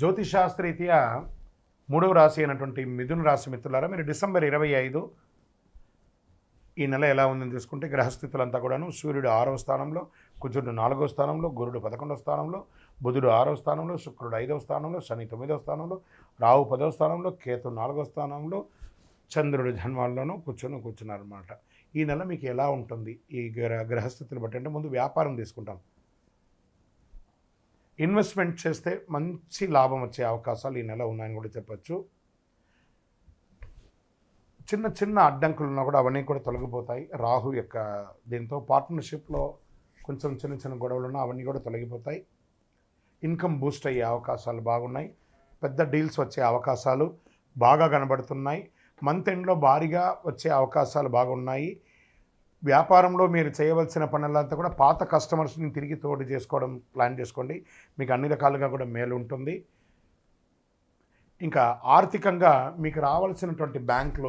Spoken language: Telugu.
జ్యోతిషాస్త్రీత్యా మూడవ రాశి అయినటువంటి మిథున రాశి మిత్రులారా మీరు డిసెంబర్ ఇరవై ఐదు ఈ నెల ఎలా ఉందని చూసుకుంటే గ్రహస్థితులంతా కూడాను సూర్యుడు ఆరవ స్థానంలో కుజుడు నాలుగవ స్థానంలో గురుడు పదకొండవ స్థానంలో బుధుడు ఆరవ స్థానంలో శుక్రుడు ఐదవ స్థానంలో శని తొమ్మిదవ స్థానంలో రావు పదవ స్థానంలో కేతు నాలుగవ స్థానంలో చంద్రుడు జన్మాల్లోనూ కూర్చొని కూర్చున్నారన్నమాట. ఈ నెల మీకు ఎలా ఉంటుంది? ఈ గ్రహ గ్రహస్థితులు బట్టి అంటే ముందు వ్యాపారం తీసుకుంటాం. ఇన్వెస్ట్మెంట్ చేస్తే మంచి లాభం వచ్చే అవకాశాలు ఈ నెల ఉన్నాయని కూడా చెప్పచ్చు. చిన్న చిన్న అడ్డంకులు ఉన్నా కూడా అవన్నీ కూడా తొలగిపోతాయి. రాహు యొక్క దీంతో పార్ట్నర్షిప్లో కొంచెం చిన్న చిన్న గొడవలు ఉన్నా అవన్నీ కూడా తొలగిపోతాయి. ఇన్కమ్ బూస్ట్ అయ్యే అవకాశాలు బాగున్నాయి. పెద్ద డీల్స్ వచ్చే అవకాశాలు బాగా కనబడుతున్నాయి. మంత్ ఎండ్లో భారీగా వచ్చే అవకాశాలు బాగున్నాయి. వ్యాపారంలో మీరు చేయవలసిన పనులంతా కూడా పాత కస్టమర్స్ని తిరిగి తోడు చేసుకోవడం ప్లాన్ చేసుకోండి. మీకు అన్ని రకాలుగా కూడా మేలు ఉంటుంది. ఇంకా ఆర్థికంగా మీకు రావాల్సినటువంటి బ్యాంక్